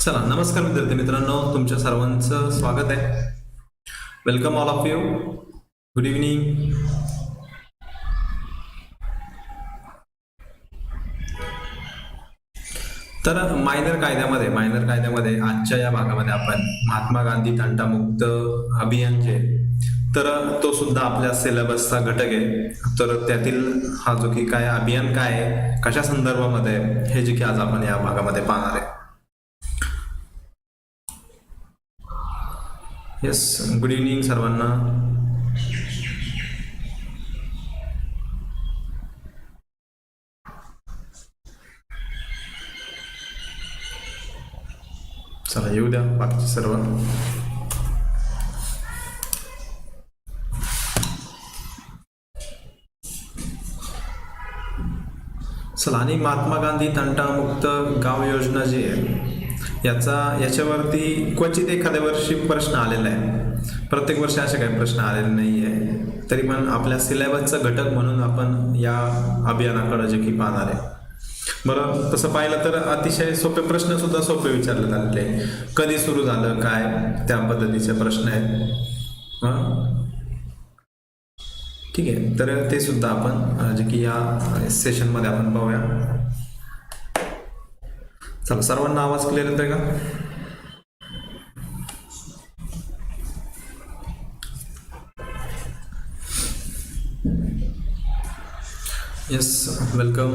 चला नमस्कार विद्यार्थी मित्रांनो तुमच्या सर्वांचं स्वागत आहे. Welcome all of you good evening तर मायनर कायद्यामध्ये मायनर कायद्यामध्ये आजच्या या भागामध्ये आपण महात्मा गांधी तंटामुक्त अभियान जे तर तो सुद्धा आपल्या सिलेबसचा घटक आहे. तर त्यातील हा जो की काय अभियान काय आहे कशा संदर्भामध्ये हे जे की आज आपण या भागामध्ये पाहणार आहे. येस गुड इव्हनिंग सर्वांना. चला येऊ द्या बाकीचे सर्व चला आणि महात्मा गांधी तंटामुक्त गाव योजना जी आहे याचा याच्यावरती क्वचित एखाद्या वर्षी प्रश्न आलेला आहे. प्रत्येक वर्षी असे काही प्रश्न आलेले नाही आहे. तरी पण आपल्या सिलेबसचा घटक म्हणून आपण या अभियानाकडे जे की पाहणार आहे. बरं तसं पाहिलं तर अतिशय सोपे प्रश्न सुद्धा सोपे विचारले आलेले आहे. कधी सुरू झालं काय? त्या पद्धतीचे प्रश्न आहेत. ठीक आहे तर ते सुद्धा आपण जे की या सेशनमध्ये आपण पाहूया. चला सर्वांना आवाज क्लिअर येतोय का? Yes welcome